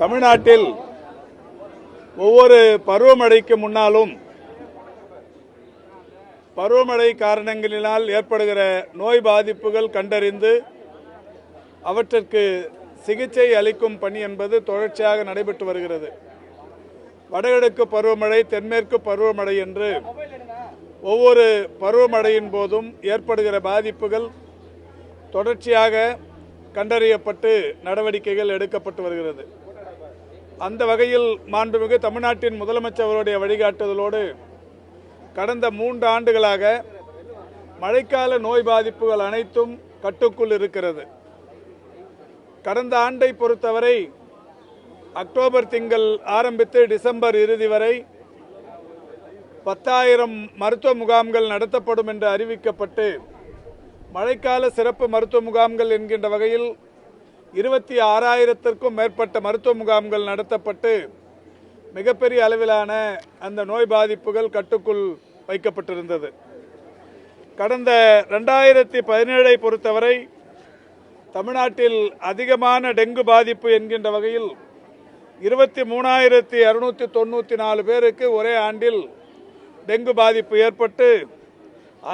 தமிழ்நாட்டில் ஒவ்வொரு பருவமழைக்கு முன்னாலும் பருவமழை காரணங்களினால் ஏற்படுகிற நோய் பாதிப்புகள் கண்டறிந்து அவற்றிற்கு சிகிச்சை அளிக்கும் பணி என்பது தொடர்ச்சியாக நடைபெற்று வருகிறது. வடகிழக்கு பருவமழை தென்மேற்கு பருவமழை என்று ஒவ்வொரு பருவமழையின் போதும் ஏற்படுகிற பாதிப்புகள் தொடர்ச்சியாக கண்டறியப்பட்டு நடவடிக்கைகள் எடுக்கப்பட்டு வருகிறது. அந்த வகையில் மாண்புமிகு தமிழ்நாட்டின் முதலமைச்சர் அவருடைய வழிகாட்டுதலோடு கடந்த மூன்று ஆண்டுகளாக மழைக்கால நோய் பாதிப்புகள் அனைத்தும் கட்டுக்குள் இருக்கிறது. கடந்த ஆண்டை பொறுத்தவரை அக்டோபர் திங்கள் ஆரம்பித்து டிசம்பர் இறுதி வரை பத்தாயிரம் மருத்துவ முகாம்கள் நடத்தப்படும் என்று அறிவிக்கப்பட்டு மழைக்கால சிறப்பு மருத்துவ முகாம்கள் என்கின்ற வகையில் இருபத்தி ஆறாயிரத்திற்கும் மேற்பட்ட மருத்துவ முகாம்கள் நடத்தப்பட்டு மிகப்பெரிய அளவிலான அந்த நோய் பாதிப்புகள் கட்டுக்குள் வைக்கப்பட்டிருந்தது. கடந்த ரெண்டாயிரத்தி பதினேழை பொறுத்தவரை தமிழ்நாட்டில் அதிகமான டெங்கு பாதிப்பு என்கின்ற வகையில் இருபத்தி மூணாயிரத்தி இரநூத்தி தொண்ணூற்றி நாலு பேருக்கு ஒரே ஆண்டில் டெங்கு பாதிப்பு ஏற்பட்டு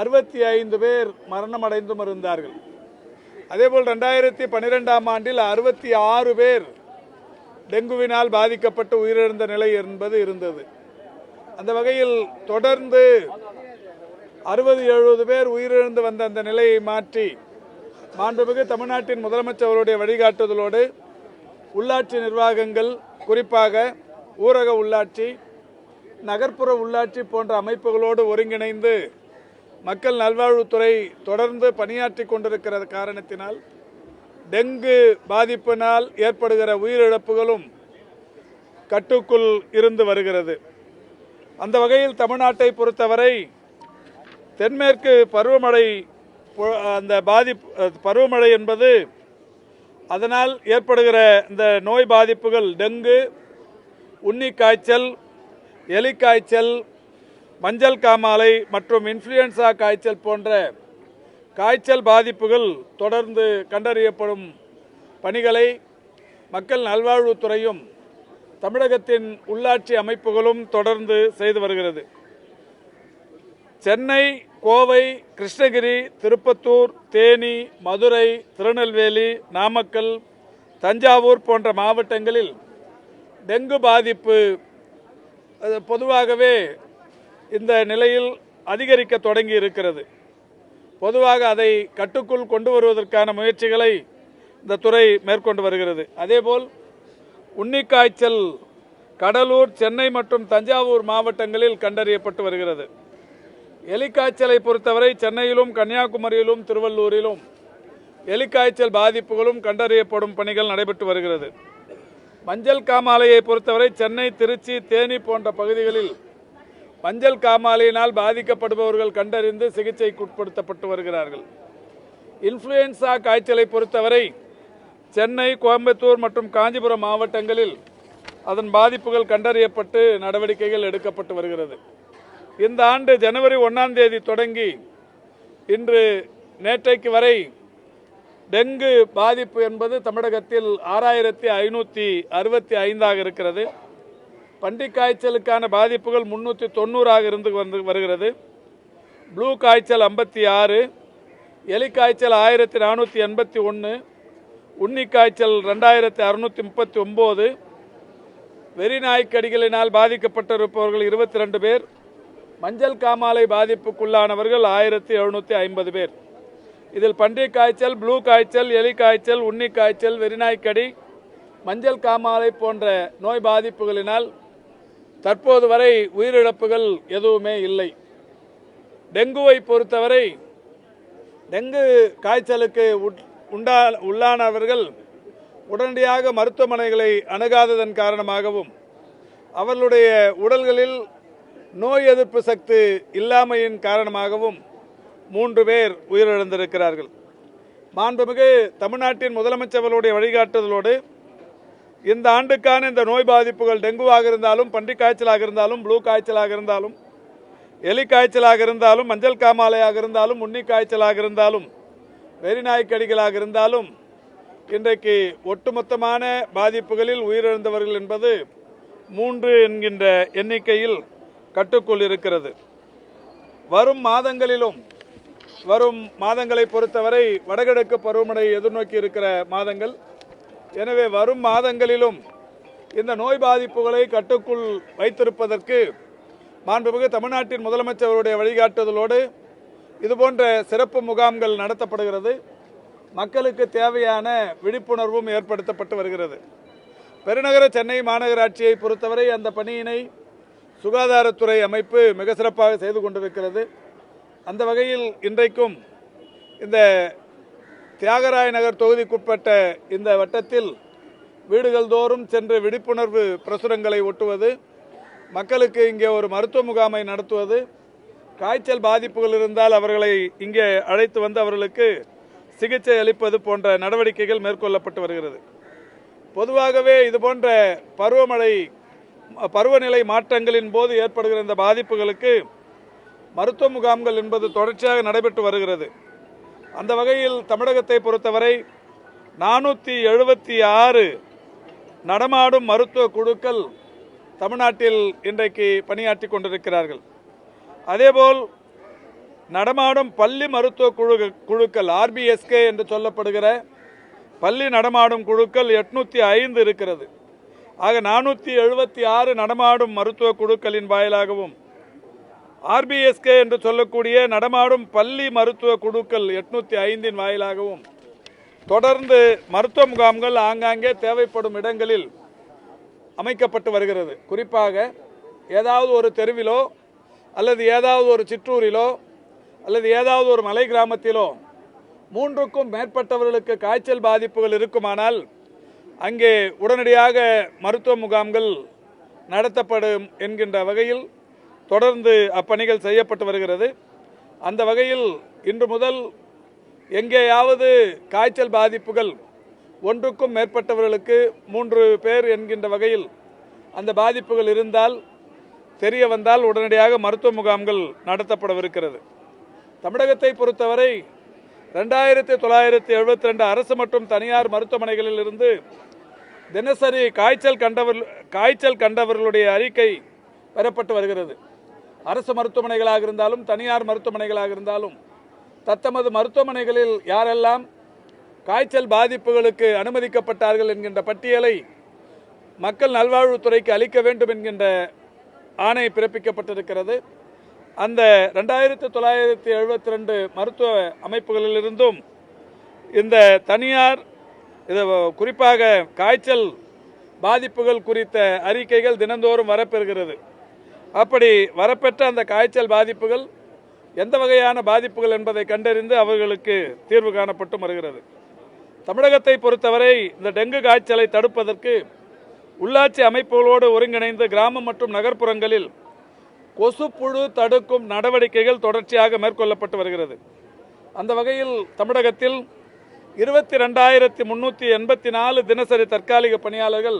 அறுபத்தி ஐந்து பேர் மரணமடைந்தும் இருந்தார்கள். அதேபோல் ரெண்டாயிரத்தி பன்னிரெண்டாம் ஆண்டில் அறுபத்தி ஆறு பேர் டெங்குவினால் பாதிக்கப்பட்டு உயிரிழந்த நிலை என்பது இருந்தது. அந்த வகையில் தொடர்ந்து அறுபது எழுபது பேர் உயிரிழந்து வந்த அந்த நிலையை மாற்றி மாண்புமிகு தமிழ்நாட்டின் முதலமைச்சர்களுடைய வழிகாட்டுதலோடு உள்ளாட்சி நிர்வாகங்கள் குறிப்பாக ஊரக உள்ளாட்சி நகர்ப்புற உள்ளாட்சி போன்ற அமைப்புகளோடு ஒருங்கிணைந்து மக்கள் நல்வாழ்வுத்துறை தொடர்ந்து பணியாற்றி கொண்டிருக்கிற காரணத்தினால் டெங்கு பாதிப்பினால் ஏற்படுகிற உயிரிழப்புகளும் கட்டுக்குள் இருந்து வருகிறது. அந்த வகையில் தமிழ்நாட்டை பொறுத்தவரை தென்மேற்கு பருவமழை அந்த பாதிப்பு பருவமழை என்பது அதனால் ஏற்படுகிற இந்த நோய் பாதிப்புகள் டெங்கு உன்னி காய்ச்சல் எலி காய்ச்சல் மஞ்சள் காமாலை மற்றும் இன்ஃப்ளூயன்சா காய்ச்சல் போன்ற காய்ச்சல் பாதிப்புகள் தொடர்ந்து கண்டறியப்படும் பணிகளை மக்கள் நல்வாழ்வுத்துறையும் தமிழகத்தின் உள்ளாட்சி அமைப்புகளும் தொடர்ந்து செய்து வருகிறது. சென்னை கோவை கிருஷ்ணகிரி திருப்பத்தூர் தேனி மதுரை திருநெல்வேலி நாமக்கல் தஞ்சாவூர் போன்ற மாவட்டங்களில் டெங்கு பாதிப்பு அது பொதுவாகவே இந்த நிலையில் அதிகரிக்க தொடங்கி இருக்கிறது. பொதுவாக அதை கட்டுக்குள் கொண்டு வருவதற்கான முயற்சிகளை இந்த துறை மேற்கொண்டு வருகிறது. அதேபோல் உன்னிக்காய்ச்சல் கடலூர் சென்னை மற்றும் தஞ்சாவூர் மாவட்டங்களில் கண்டறியப்பட்டு வருகிறது. எலிக்காய்ச்சலை பொறுத்தவரை சென்னையிலும் கன்னியாகுமரியிலும் திருவள்ளூரிலும் எலிக்காய்ச்சல் பாதிப்புகளும் கண்டறியப்படும் பணிகள் நடைபெற்று வருகிறது. மஞ்சள் காமாலையை பொறுத்தவரை சென்னை திருச்சி தேனி போன்ற பகுதிகளில் மஞ்சள் காமாலையினால் பாதிக்கப்படுபவர்கள் கண்டறிந்து சிகிச்சைக்கு உட்படுத்தப்பட்டு வருகிறார்கள். இன்ஃப்ளூயன்சா காய்ச்சலை பொறுத்தவரை சென்னை கோயம்புத்தூர் மற்றும் காஞ்சிபுரம் மாவட்டங்களில் அதன் பாதிப்புகள் கண்டறியப்பட்டு நடவடிக்கைகள் எடுக்கப்பட்டு வருகிறது. இந்த ஆண்டு ஜனவரி ஒன்றாம் தேதி தொடங்கி இன்று நேற்றைக்கு வரை டெங்கு பாதிப்பு என்பது தமிழகத்தில் ஆறாயிரத்தி ஐநூற்றி அறுபத்தி ஐந்தாக இருக்கிறது. பன்றி காய்ச்சலுக்கான பாதிப்புகள் முந்நூற்றி தொண்ணூறாக இருந்து வந்து வருகிறது. ப்ளூ காய்ச்சல் ஐம்பத்தி ஆறு எலி காய்ச்சல் ஆயிரத்தி நானூற்றி எண்பத்தி ஒன்று உன்னி காய்ச்சல் ரெண்டாயிரத்தி அறுநூற்றி முப்பத்தி ஒம்பது வெறிநாய்க்கடிகளினால் பாதிக்கப்பட்டிருப்பவர்கள் இருபத்தி ரெண்டு பேர் மஞ்சள் காமாலை பாதிப்புக்குள்ளானவர்கள் ஆயிரத்தி எழுநூற்றி ஐம்பது பேர். இதில் பன்றி காய்ச்சல் ப்ளூ காய்ச்சல் எலி காய்ச்சல் உன்னி காய்ச்சல் வெறிநாய்க்கடி மஞ்சள் காமாலை போன்ற நோய் பாதிப்புகளினால் தற்போது வரை உயிரிழப்புகள் எதுவுமே இல்லை. டெங்குவை பொறுத்தவரை டெங்கு காய்ச்சலுக்கு உட்- உண்டா உள்ளானவர்கள் உடனடியாக மருத்துவமனைகளை அணுகாததன் காரணமாகவும் அவர்களுடைய உடல்களில் நோய் எதிர்ப்பு சக்தி இல்லாமையின் காரணமாகவும் மூன்று பேர் உயிரிழந்திருக்கிறார்கள். மாண்புமிகு தமிழ்நாட்டின் முதலமைச்சர்களுடைய வழிகாட்டுதலோடு இந்த ஆண்டுக்கான இந்த நோய் பாதிப்புகள் டெங்குவாக இருந்தாலும் பன்றி காய்ச்சலாக இருந்தாலும் ப்ளூ காய்ச்சலாக இருந்தாலும் எலி காய்ச்சலாக இருந்தாலும் மஞ்சள் காமாலையாக இருந்தாலும் உன்னி காய்ச்சலாக இருந்தாலும் வெறிநாய்க்கடிகளாக இருந்தாலும் இன்றைக்கு ஒட்டுமொத்தமான பாதிப்புகளில் உயிரிழந்தவர்கள் என்பது மூன்று என்கின்ற எண்ணிக்கையில் கட்டுக்குள் இருக்கிறது. வரும் மாதங்களிலும் வரும் மாதங்களை பொறுத்தவரை வடகிழக்கு பருவமழை எதிர்நோக்கி இருக்கிற மாதங்கள் எனவே வரும் மாதங்களிலும் இந்த நோய் பாதிப்புகளை கட்டுக்குள் வைத்திருப்பதற்கு மாண்புமிகு தமிழ்நாட்டின் முதலமைச்சருடைய வழிகாட்டுதலோடு இதுபோன்ற சிறப்பு முகாம்கள் நடத்தப்படுகிறது. மக்களுக்கு தேவையான விழிப்புணர்வும் ஏற்படுத்தப்பட்டு வருகிறது. பெருநகர சென்னை மாநகராட்சியை பொறுத்தவரை அந்த பணியினை சுகாதாரத்துறை அமைப்பு மிக சிறப்பாக செய்து கொண்டிருக்கிறது. அந்த வகையில் இன்றைக்கும் இந்த தியாகராய நகர் தொகுதிக்குட்பட்ட இந்த வட்டத்தில் வீடுகள் தோறும் சென்று விழிப்புணர்வு பிரசுரங்களை ஒட்டுவது மக்களுக்கு இங்கே ஒரு மருத்துவ முகாமை நடத்துவது காய்ச்சல் பாதிப்புகள் இருந்தால் அவர்களை இங்கே அழைத்து வந்து அவர்களுக்கு சிகிச்சை அளிப்பது போன்ற நடவடிக்கைகள் மேற்கொள்ளப்பட்டு வருகிறது. பொதுவாகவே இது போன்ற பருவமழை பருவநிலை மாற்றங்களின் போது ஏற்படுகிற இந்த பாதிப்புகளுக்கு மருத்துவ முகாம்கள் என்பது தொடர்ச்சியாக நடைபெற்று வருகிறது. அந்த வகையில் தமிழகத்தை பொறுத்தவரை நானூற்றி எழுபத்தி ஆறு நடமாடும் மருத்துவ குழுக்கள் தமிழ்நாட்டில் இன்றைக்கு பணியாற்றி கொண்டிருக்கிறார்கள். அதேபோல் நடமாடும் பள்ளி மருத்துவ குழு குழுக்கள் ஆர்பிஎஸ்கே என்று சொல்லப்படுகிற பள்ளி நடமாடும் குழுக்கள் எட்நூற்றி ஐந்து இருக்கிறது. ஆக நானூற்றி எழுபத்தி ஆறு நடமாடும் மருத்துவ குழுக்களின் வாயிலாகவும் ஆர்பிஎஸ்கே என்று சொல்லக்கூடிய நடமாடும் பள்ளி மருத்துவ குழுக்கள் எட்நூத்தி ஐந்தின் வாயிலாகவும் தொடர்ந்து மருத்துவ முகாம்கள் ஆங்காங்கே தேவைப்படும் இடங்களில் அமைக்கப்பட்டு வருகிறது. குறிப்பாக ஏதாவது ஒரு தெருவிலோ அல்லது ஏதாவது ஒரு சிற்றூரிலோ அல்லது ஏதாவது ஒரு மலை கிராமத்திலோ மூன்றுக்கும் மேற்பட்டவர்களுக்கு காய்ச்சல் பாதிப்புகள் இருக்குமானால் அங்கே உடனடியாக மருத்துவ முகாம்கள் நடத்தப்படும் என்கின்ற வகையில் தொடர்ந்து அப்பணிகள் செய்யப்பட்டு வருகிறது. அந்த வகையில் இன்று முதல் எங்கேயாவது காய்ச்சல் பாதிப்புகள் ஒன்றுக்கும் மேற்பட்டவர்களுக்கு மூன்று பேர் என்கின்ற வகையில் அந்த பாதிப்புகள் இருந்தால் தெரிய வந்தால் உடனடியாக மருத்துவ முகாம்கள் நடத்தப்படவிருக்கிறது. தமிழகத்தை பொறுத்தவரை ரெண்டாயிரத்தி தொள்ளாயிரத்தி எழுபத்தி ரெண்டு அரசு மற்றும் தனியார் மருத்துவமனைகளில் இருந்து தினசரி காய்ச்சல் கண்டவர் காய்ச்சல் கண்டவர்களுடைய அறிக்கை பெறப்பட்டு வருகிறது. அரசு மருத்துவமனைகளாக இருந்தாலும் தனியார் மருத்துவமனைகளாக இருந்தாலும் தத்தமது மருத்துவமனைகளில் யாரெல்லாம் காய்ச்சல் பாதிப்புகளுக்கு அனுமதிக்கப்பட்டார்கள் என்கின்ற பட்டியலை மக்கள் நல்வாழ்வுத்துறைக்கு அளிக்க வேண்டும் என்கின்ற ஆணை பிறப்பிக்கப்பட்டிருக்கிறது. அந்த ரெண்டாயிரத்து தொள்ளாயிரத்தி எழுபத்தி ரெண்டு மருத்துவ அமைப்புகளிலிருந்தும் இந்த தனியார் இது குறிப்பாக காய்ச்சல் பாதிப்புகள் குறித்த அறிக்கைகள் தினந்தோறும் வரப்பெறுகிறது. அப்படி வரப்பெற்ற அந்த காய்ச்சல் பாதிப்புகள் எந்த வகையான பாதிப்புகள் என்பதை கண்டறிந்து அவர்களுக்கு தீர்வு காணப்பட்டு வருகிறது. தமிழகத்தை பொறுத்தவரை இந்த டெங்கு காய்ச்சலை தடுப்பதற்கு உள்ளாட்சி அமைப்புகளோடு ஒருங்கிணைந்து கிராமம் மற்றும் நகர்ப்புறங்களில் கொசுப்புழு தடுக்கும் நடவடிக்கைகள் தொடர்ச்சியாக மேற்கொள்ளப்பட்டு வருகிறது. அந்த வகையில் தமிழகத்தில் இருபத்தி ரெண்டாயிரத்தி முன்னூற்றி எண்பத்தி நாலு தினசரி தற்காலிக பணியாளர்கள்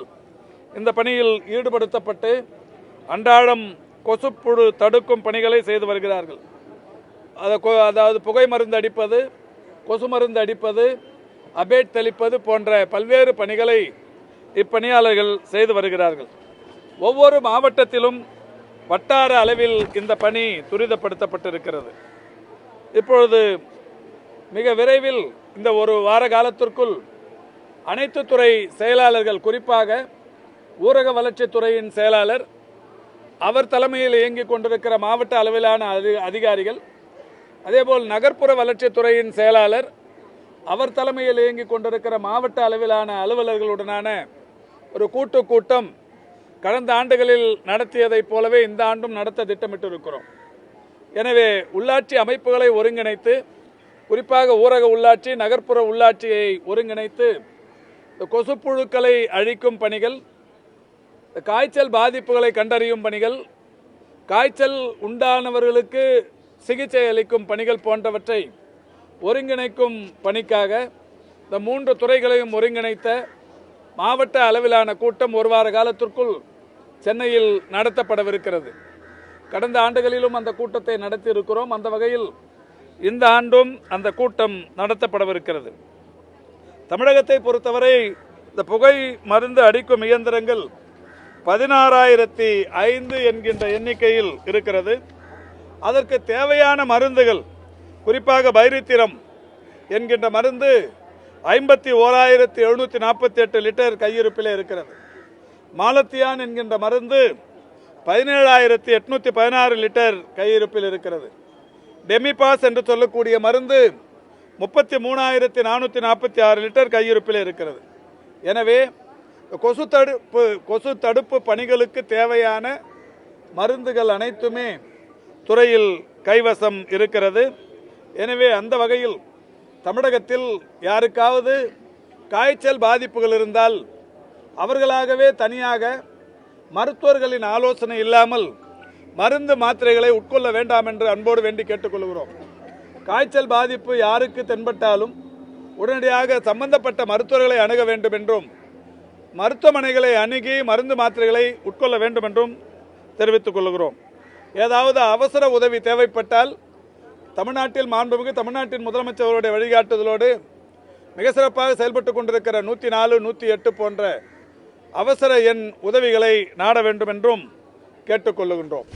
இந்த பணியில் ஈடுபடுத்தப்பட்டு அன்றாடம் கொசுப்புழு தடுக்கும் பணிகளை செய்து வருகிறார்கள். அதை கொ- அதாவது புகை மருந்து அடிப்பது கொசு மருந்து அடிப்பது அபேட் தெளிப்பது போன்ற பல்வேறு பணிகளை இப்பணியாளர்கள் செய்து வருகிறார்கள். ஒவ்வொரு மாவட்டத்திலும் வட்டார அளவில் இந்த பணி துரிதப்படுத்தப்பட்டிருக்கிறது. இப்பொழுது மிக விரைவில் இந்த ஒரு வார காலத்திற்குள் அனைத்து துறை செயலாளர்கள் குறிப்பாக ஊரக வளர்ச்சித்துறையின் செயலாளர் அவர் தலைமையில் இயங்கிக் கொண்டிருக்கிற மாவட்ட அளவிலான அதி- அதிகாரிகள் அதேபோல் நகர்ப்புற வளர்ச்சித்துறையின் செயலாளர் அவர் தலைமையில் இயங்கிக் கொண்டிருக்கிற மாவட்ட அளவிலான அலுவலர்களுடனான ஒரு கூட்டு கூட்டம் கடந்த ஆண்டுகளில் நடத்தியதைப் போலவே இந்த ஆண்டும் நடத்த திட்டமிட்டிருக்கிறோம். எனவே உள்ளாட்சி அமைப்புகளை ஒருங்கிணைத்து குறிப்பாக ஊரக உள்ளாட்சி நகர்ப்புற உள்ளாட்சியை ஒருங்கிணைத்து இந்த கொசுப்புழுக்களை அழிக்கும் பணிகள் காய்ச்சல் பாதிப்புகளை கண்டறியும் பணிகள் காய்ச்சல் உண்டானவர்களுக்கு சிகிச்சை அளிக்கும் பணிகள் போன்றவற்றை ஒருங்கிணைக்கும் பணிக்காக இந்த மூன்று துறைகளையும் ஒருங்கிணைத்த மாவட்ட அளவிலான கூட்டம் ஒரு வார காலத்திற்குள் சென்னையில் நடத்தப்படவிருக்கிறது. கடந்த ஆண்டுகளிலும் அந்த கூட்டத்தை நடத்தி இருக்கிறோம் அந்த வகையில் இந்த ஆண்டும் அந்த கூட்டம் நடத்தப்படவிருக்கிறது. தமிழகத்தை பொறுத்தவரை இந்த புகை மருந்து அடிக்கும் இயந்திரங்கள் பதினாறாயிரத்தி ஐந்து என்கின்ற எண்ணிக்கையில் இருக்கிறது. அதற்கு தேவையான மருந்துகள் குறிப்பாக பைரித்திரம் என்கின்ற மருந்து ஐம்பத்தி ஓராயிரத்தி எழுநூற்றி நாற்பத்தி எட்டு லிட்டர் கையிருப்பில் இருக்கிறது. மாலத்தியான் என்கின்ற மருந்து பதினேழாயிரத்தி எட்நூற்றி பதினாறு லிட்டர் கையிருப்பில் இருக்கிறது. டெமிபாஸ் என்று சொல்லக்கூடிய மருந்து முப்பத்தி மூணாயிரத்தி நானூற்றி நாற்பத்தி ஆறு லிட்டர் கையிருப்பில் இருக்கிறது. எனவே கொசு தடுப்பு கொசு தடுப்பு பணிகளுக்கு தேவையான மருந்துகள் அனைத்துமே துறையில் கைவசம் இருக்கிறது. எனவே அந்த வகையில் தமிழகத்தில் யாருக்காவது காய்ச்சல் பாதிப்புகள் இருந்தால் அவர்களாகவே தனியாக மருத்துவர்களின் ஆலோசனை இல்லாமல் மருந்து மாத்திரைகளை உட்கொள்ள வேண்டாம் என்று அன்போடு வேண்டி கேட்டுக்கொள்கிறோம். காய்ச்சல் பாதிப்பு யாருக்கு தென்பட்டாலும் உடனடியாக சம்பந்தப்பட்ட மருத்துவர்களை அணுக வேண்டும் என்றும் மருத்துவமனைகளை அணுகி மருந்து மாத்திரைகளை உட்கொள்ள வேண்டும் என்றும் தெரிவித்துக் கொள்கிறோம். ஏதாவது அவசர உதவி தேவைப்பட்டால் தமிழ்நாட்டில் மாண்புமிகு தமிழ்நாட்டின் முதலமைச்சர்களுடைய வழிகாட்டுதலோடு மிக சிறப்பாக செயல்பட்டு கொண்டிருக்கிற நூற்றி நாலு நூற்றி எட்டு போன்ற அவசர எண் உதவிகளை நாட வேண்டும் என்றும் கேட்டுக்கொள்ளுகின்றோம்